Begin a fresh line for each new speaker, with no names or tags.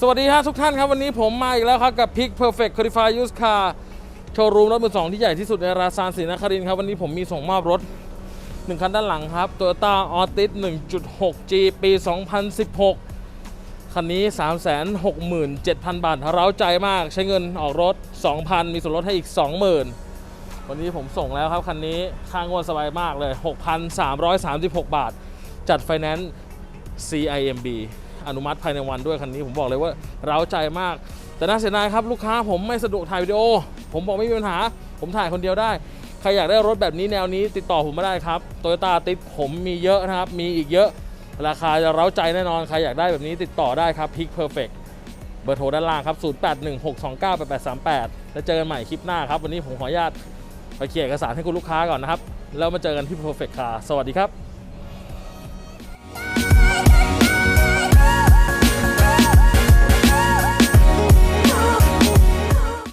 สวัสดีฮะทุกท่านครับ วันนี้ผมมาอีกแล้วครับ กับ Pick Perfect Qualify Used Car โชว์รูมรถมือสองที่ใหญ่ที่สุดในราซานศรีนครินทร์ครับ วันนี้ผมมีส่งมอบรถ 1 คันด้านหลังครับ Toyota Altis 1.6G ปี 2016 คันนี้ 367,000 บาทเร้าใจมาก ใช้เงินออกรถ 2,000 มีส่วนลดให้อีก 20,000 วันนี้ผมส่งแล้วครับ คันนี้ค่างวดสบายมากเลย 6,336 บาท จัดไฟแนนซ์ CIMB อนุมัติภายในวันด้วยคันนี้ผมบอกเลยว่าเร้าใจมาก แต่น่าเสียดายครับลูกค้าผมไม่สะดวกถ่ายวิดีโอ ผมบอกไม่มีปัญหา ผมถ่ายคนเดียวได้ ใครอยากได้รถแบบนี้แนวนี้ติดต่อผมมาได้ครับโตโยต้าติดผมมีเยอะนะครับ มีอีกเยอะ ราคาจะเร้าใจแน่นอนใครอยากได้แบบนี้ติดต่อได้ครับ Pick Perfect เบอร์โทรด้านล่างครับ 0816298838 แล้วเจอกันใหม่คลิปหน้าครับ วันนี้ผมขออนุญาตไปเคลียร์เอกสารให้คุณลูกค้าก่อนนะครับ แล้วมาเจอกันที่ Perfect Car สวัสดีครับ